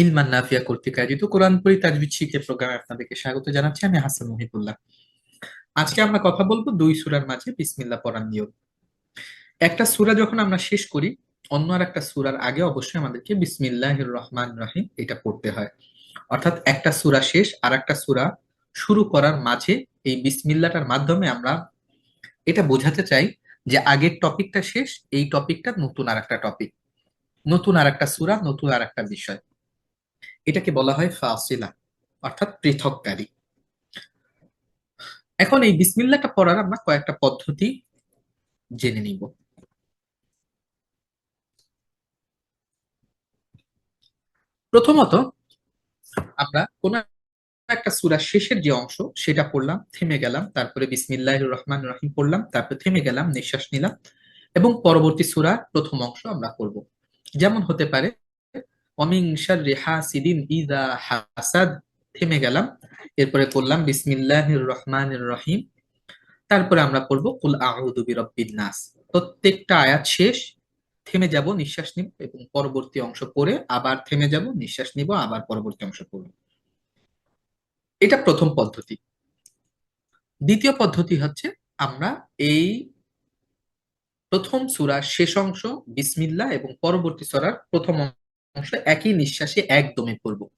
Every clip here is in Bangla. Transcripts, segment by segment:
ইলমান নাফিয়া কর্তৃক আয়োজিত কোরআন পড়ি তাজবিদ শিখে প্রোগ্রামে আপনাদেরকে স্বাগত জানাচ্ছি। আমি হাসান মুহিবুল্লাহ। আজকে আমরা কথা বলব দুই সূরার মাঝে বিসমিল্লাহ পড়ার নিয়ম। একটা সূরা যখন আমরা শেষ করি, অন্য আর একটা সূরার আগে অবশ্যই আমাদেরকে বিসমিল্লাহির রহমান রহিম এটা পড়তে হয়। অর্থাৎ একটা সূরা শেষ আর একটা সূরা শুরু করার মাঝে এই বিসমিল্লাহটার মাধ্যমে আমরা এটা বোঝাতে চাই যে আগের টপিকটা শেষ, এই টপিকটা নতুন আর একটা টপিক। নতুন আর একটা সুরা, নতুন আর একটা বিষয়। এটাকে বলা হয় ফাসিলা, অর্থাৎ পৃথককারী। এখন এই বিসমিল্লাটা পড়ার আমরা কয়েকটা পদ্ধতি জেনে নিব। প্রথমত, আমরা কোন একটা সুরা শেষের যে অংশ, সেটা পড়লাম, থেমে গেলাম, তারপরে বিসমিল্লাহ রহমান রহিম পড়লাম, তারপরে থেমে গেলাম, নিঃশ্বাস নিলাম এবং পরবর্তী সুরার প্রথম অংশ আমরা পড়ব। যেমন হতে পারে অমিং শাররি হাসিদিন ইদা হাসাদ, থেমে গেলাম। এরপরে পড়লাম বিসমিল্লাহ রহমান রহিম। তারপরে আমরা পড়ব, কুল নাস। প্রত্যেকটা আয়াত শেষ, থেমে যাব, নিঃশ্বাস নিব এবং পরবর্তী অংশ পড়ে আবার থেমে যাব, নিঃশ্বাস নিব, আবার পরবর্তী অংশ পড়ব। এটা প্রথম পদ্ধতি। দ্বিতীয় পদ্ধতি হচ্ছে, আমরা এই প্রথম সুরার শেষ অংশ বিসমিল্লা এবং পরবর্তী সুরার প্রথম অংশ একই নিঃশ্বাসে একদমে পড়ব।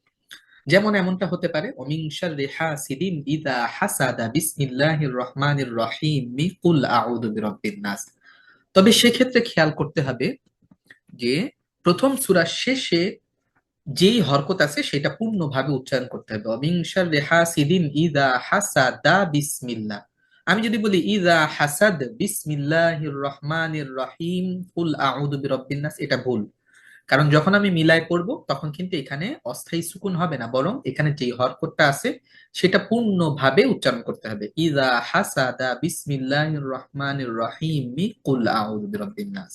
যেমন এমনটা হতে পারে অমিংসার রেহা সিদিন ইদা হাসাদা বিসমিল্লাহির রহমানির রহিম কুল আউযু বিরাব্বিন নাস। তবে সেক্ষেত্রে খেয়াল করতে হবে যে, প্রথম সুরার শেষে যেই হরকত আছে সেটা পূর্ণভাবে উচ্চারণ করতে হবে। অবিংসার রেহা সিদিন ইদা হাসাদা বিসমিল্লাহ। আমি যদি বলি, ইদা হাসাদ বিসমিল্লাহির রহমানির রহিম কুল আউযু বিরাব্বিন এটা ভুল। কারণ যখন আমি মিলাই করব তখন কিন্তু এখানে অস্থায়ী সুকুন হবে না, বরং এখানে যে হরকতটা আছে, সেটা পূর্ণভাবে উচ্চারণ করতে হবে। ইদা হাসাদা বিসমিল্লাহির রহমানির রহিম কুল আউযু নাস।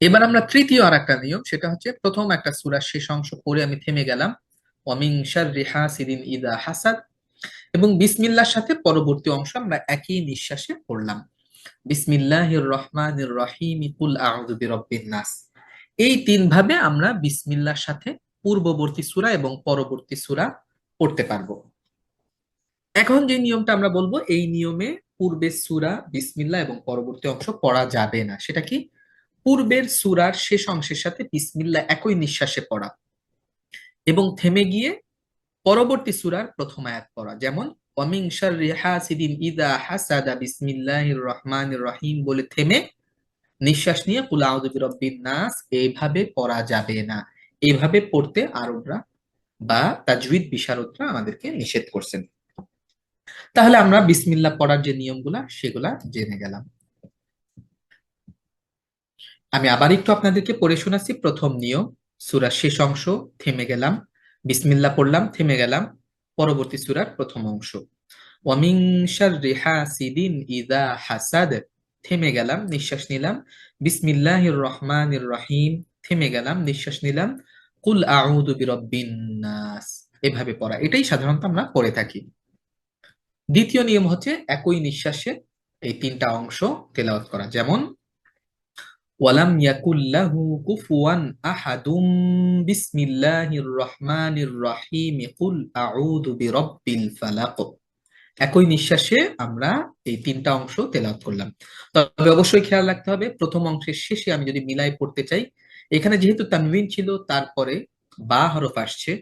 এবার আমরা তৃতীয় আর একটা নিয়ম, সেটা হচ্ছে প্রথম একটা সূরার শেষ অংশ পড়ে আমি থেমে গেলাম। ওয়ামিং শাররি হাসিদিন ইদা হাসাদ। এবং বিসমিল্লার সাথে পরবর্তী অংশ আমরা একই নিঃশ্বাসে পড়লাম। বিসমিল্লাহির রহমানির রহিম, কুল আউযু বিরাব্বিন নাস। এই তিন ভাবে আমরা বিসমিল্লাহর সাথে পূর্ববর্তী সূরা এবং পরবর্তী সূরা পড়তে পারব। এখন যে নিয়মটা আমরা বলব, এই নিয়মে পূর্বের সূরা বিসমিল্লাহ এবং পরবর্তী অংশ পড়া যাবে না। সেটা কি? পূর্বের সূরার শেষ অংশের সাথে বিসমিল্লাহ একই নিঃশ্বাসে পড়া এবং থেমে গিয়ে পরবর্তী সূরার প্রথম আয়াত পড়া। যেমন ওয়ামিং শাররি হাসিদিন ইদা হাসাদা বিসমিল্লাহির রহমানির রহিম বলে থেমে নিঃশ্বাস নিয়ে কুল আউযু বিরাব্বিন নাস এইভাবে পড়া যাবে না। এইভাবে পড়তে আরবরা বা তাজউইদ বিশারদরা আমাদেরকে নিষেধ করছেন। তাহলে আমরা বিসমিল্লাহ পড়ার যে নিয়মগুলা, সেগুলা জেনে গেলাম। আমি আবার একটু আপনাদেরকে পড়ে শোনাচ্ছি। প্রথম নিয়ম সূরার শেষ অংশ, থেমে গেলাম। বিসমিল্লাহ পড়লাম, থেমে গেলাম। পরবর্তী সূরার প্রথম অংশ। থেমে গেলাম, নিঃশ্বাস নিলাম। বিসমিল্লাহির রহমানির রহিম। থেমে গেলাম, নিঃশ্বাস নিলাম। কুল আউযু নাস। এভাবে পড়া। এটাই সাধারণত আমরা পড়ে থাকি। দ্বিতীয় নিয়ম হচ্ছে একই নিঃশ্বাসে এই তিনটা অংশ তেলাওয়াত করা। যেমন ওয়ালাম ইয়াকুল্লাহু কুফুয়ান আহাদুম বিসমিল্লাহির রহমানির রহিম, কুল আউযু বিরাব্বিল ফালাক। একই নিঃশ্বাসে আমরা এই তিনটা অংশ তেলাওয়াত করলাম। তবে অবশ্যই খেয়াল রাখতে হবে, প্রথম অংশের শেষে আমি যদি মিলাই পড়তে চাই, এখানে যেহেতু তানবিন ছিল, তারপরে বা হরফ আসছে,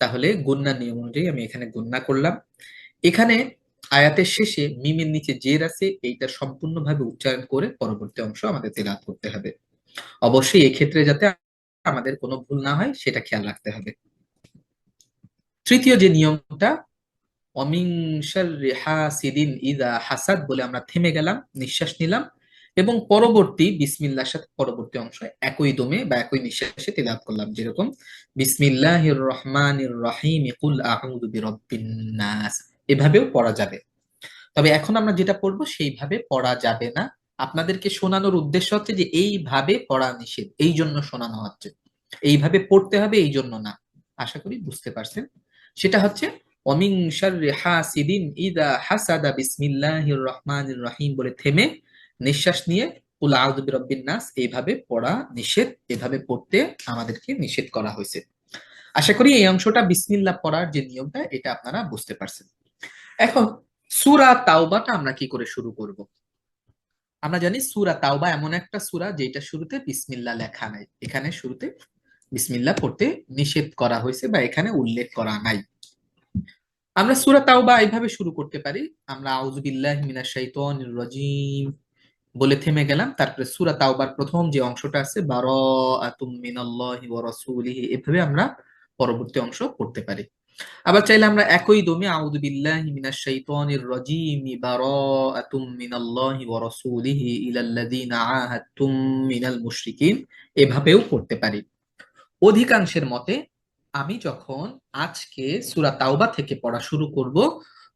তাহলে গুন্না নিয়ম অনুযায়ী আমি এখানে গুন্না করলাম। এখানে আয়াতের শেষে মিমের নিচে জের আছে, এইটা সম্পূর্ণভাবে উচ্চারণ করে পরবর্তী অংশ আমাদের তেলাওয়াত করতে হবে। অবশ্যই এক্ষেত্রে যাতে আমাদের কোনো ভুল না হয়, সেটা খেয়াল রাখতে হবে। তৃতীয় যে নিয়মটা, অমিং শাররি হাসিদিন ইদা হাসাদ বলে আমরা থেমে গেলাম, নিঃশ্বাস নিলাম এবং পরবর্তী বিসমিল্লাহর সাথে পরবর্তী অংশ একই দমে বা একই নিঃশ্বাসে তেলাওয়াত করলাম, যেরকম, বিসমিল্লাহির রহমানির রহিম, কুল আউযু বিরাব্বিন এভাবেও পড়া যাবে। তবে এখন আমরা যেটা পড়ব সেইভাবে পড়া যাবে না। আপনাদেরকে শোনানোর উদ্দেশ্য হচ্ছে যে এইভাবে পড়া নিষেধ, এই জন্য শোনানো হচ্ছে। এইভাবে পড়তে হবে, এই জন্য না। আশা করি বুঝতে পারছেন। সেটা হচ্ছে রহিম বলে থেমে নিঃশ্বাস নিয়ে নাস এইভাবে পড়া নিষেধ, এভাবে পড়তে আমাদেরকে নিষেধ করা হয়েছে। আশা করি এই অংশটা বিসমিল্লাহ পড়ার যে নিয়মটা, এটা আপনারা বুঝতে পারছেন। এখন সুরা তাওবাটা আমরা কি করে শুরু করব? আমরা জানি সুরা তাওবা এমন একটা সুরা যেটা শুরুতে বিসমিল্লা লেখা নাই। এখানে শুরুতে বিসমিল্লা পড়তে নিষেধ করা হয়েছে বা এখানে উল্লেখ করা নাই। আমরা সুরা তাওবা এইভাবে শুরু করতে পারি। আমরা আউজবিল্লাহ মিনাশ শাইতানির রাজিম বলে থেমে গেলাম। তারপরে সুরা তাওবার প্রথম যে অংশটা আছে, বারাআতুম মিনাল্লাহি ওয়া রাসূলিহি, এভাবে আমরা পরবর্তী অংশ পড়তে পারি। আবার চাইলে আমরা একই দমে, আউযু বিল্লাহি মিনাশ শাইতানির রাজিম, বারাআতুম মিনাল্লাহি ওয়া রাসূলিহি ইলাল্লাযিনা আহাদতুম মিনাল মুশরিকিন এভাবেও পড়তে পারি। অধিকাংশের মতে, আমি যখন আজকে সূরা তাওবা থেকে পড়া শুরু করব,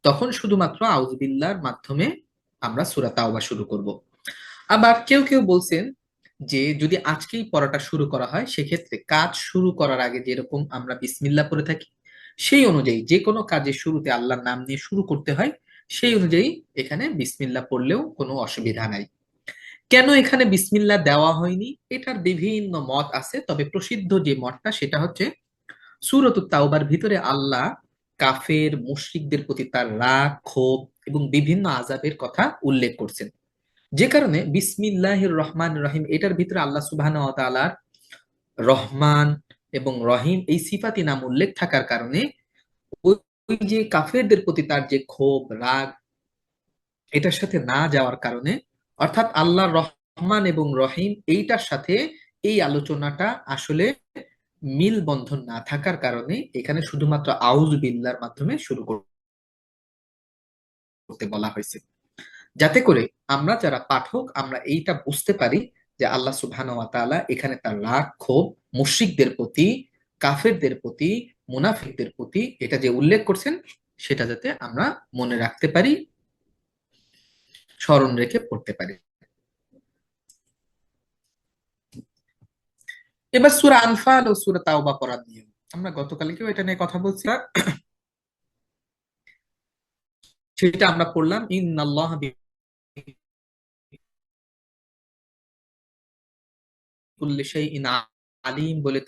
তখন শুধুমাত্র আউযু বিল্লাহর মাধ্যমে আমরা সূরা তাওবা শুরু করব। আবার কেউ কেউ বলছেন যে, যদি আজকেই পড়াটা শুরু করা হয়, সেক্ষেত্রে কাজ শুরু করার আগে যেরকম আমরা বিসমিল্লা পড়ে থাকি সেই অনুযায়ী যে কোনো কাজের শুরুতে আল্লাহর নাম নিয়ে শুরু করতে হয়, সেই অনুযায়ী এখানে বিসমিল্লাহ পড়লেও কোনো অসুবিধা নাই। কেন এখানে বিসমিল্লাহ দেওয়া হয়নি? এটার বিভিন্ন মত আছে, তবে প্রসিদ্ধ যে মতটা সেটা হচ্ছে সূরাতুত তাওবার ভিতরে আল্লাহ কাফের, মুশরিকদের প্রতি তার রাগ, ক্ষোভ এবং বিভিন্ন আজাবের কথা উল্লেখ করছেন। যে কারণে বিসমিল্লাহির রহমান রহিম, এটার ভিতরে আল্লাহ ওয়া রহমান এবং রহিম এই সিফাতি নাম উল্লেখ থাকার কারণে ওই যে কাফেরদের প্রতি তার যে ক্ষোভ, রাগ, এটার সাথে না যাওয়ার কারণে, অর্থাৎ আল্লাহ রহমান এবং রহিম এইটার সাথে এই আলোচনাটা আসলে মিল বন্ধন না থাকার কারণে এখানে শুধুমাত্র আউজ বিল্লার মাধ্যমে শুরু করতে বলা হয়েছে। যাতে করে আমরা যারা পাঠক, আমরা এইটা বুঝতে পারি যে আল্লাহ সুবহানাহু ওয়া তাআলা এখানে তার রাগ ক্ষোভ মুশরিকদের প্রতি, কাফেরদের প্রতি, মুনাফিকদের প্রতি এটা যে উল্লেখ করছেন, সেটা যাতে আমরা মনে রাখতে পারি, স্মরণ রেখে পড়তে পারি। এবার সুরা আনফাল ও সুরা তাওবা পড়ার নিয়ম। আমরা গতকালকেও এটা নিয়ে কথা বলছিলাম সেটা আমরা পড়লাম, ইন্নাল্লাহ বিকুল্লি আলিম বলে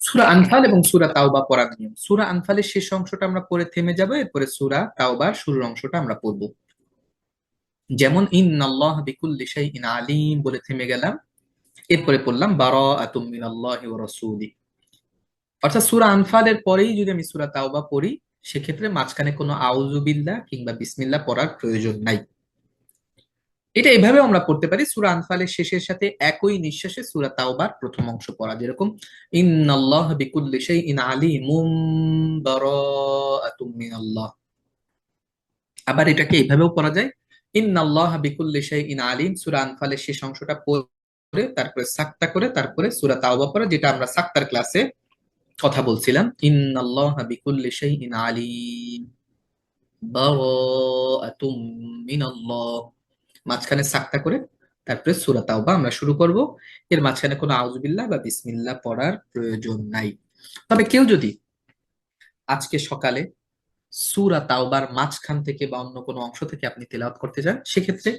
সূরা আনফাল এবং সূরা তাওবা নিয়ম। সূরা আনফালের শেষ অংশটা আমরা পড়ে থেমে যাব, এরপরে সূরা তাওবার শুরুর অংশটা আমরা পড়ব। যেমন আলিম বলে থেমে গেলাম, এরপরে পড়লাম, বারাআতুম মিনাল্লাহি ওয়া রাসূলি। অর্থাৎ সূরা আনফালের পরেই যদি আমি সূরা তাওবা পড়ি, সেক্ষেত্রে মাঝখানে কোনো আউযু বিল্লাহ কিংবা বিসমিল্লাহ পড়ার প্রয়োজন নাই। এটা এভাবে আমরা পড়তে পারি। সুরা আনফালের শেষের সাথে একই নিঃশ্বাসে সূরা তাওবার প্রথম অংশ পড়া, যেরকম, ইন্নাল্লাহ বিকুল্লি শাইইন আলিমুম বারাআতুম মিনাল্লাহ। আবার এটাকে এইভাবেও পড়া যায়, ইন্নাল্লাহ বিকুল্লি শাইইন আলিম। সূরা আনফালের শেষ অংশটা পড়ে, তারপরে সাক্তা করে, তারপরে সূরা তাওবা পড়া, যেটা আমরা সাক্তার ক্লাসে কথা বলছিলাম, ইন্নাল্লাহ বিকুল্লি শাইইন আলিম বারাআতুম মিনাল্লাহ। মাঝখানে সাক্তা করে, তারপরে সূরা তাওবা আমরা শুরু করব। এর মাঝখানে কোনো আউযুবিল্লাহ বা বিসমিল্লা পড়ার প্রয়োজন নাই। তবে কেউ যদি আজকে সকালে সূরা তাওবার মাঝখান থেকে বা অন্য কোনো অংশ থেকে আপনি তেলাওয়াত করতে চান, সেক্ষেত্রে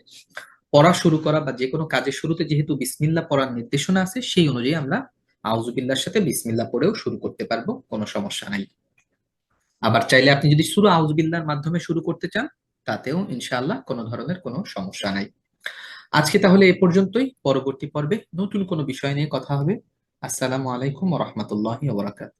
পড়া শুরু করা বা যে কোনো কাজের শুরুতে যেহেতু বিসমিল্লা পড়ার নির্দেশনা আছে, সেই অনুযায়ী আমরা আউযুবিল্লাহর সাথে বিসমিল্লা পড়েও শুরু করতে পারব, কোনো সমস্যা নাই। আবার চাইলে আপনি যদি সূরা আউযুবিল্লাহর মাধ্যমে শুরু করতে চান তাতেও ইনশাআল্লাহ কোনো ধরনের কোনো সমস্যা নাই। আজকে তাহলে এ পর্যন্তই। পরবর্তী পর্বে নতুন কোনো বিষয় নিয়ে কথা হবে। আসসালামু আলাইকুম রহমতুল্লাহ বারাকাতুহু।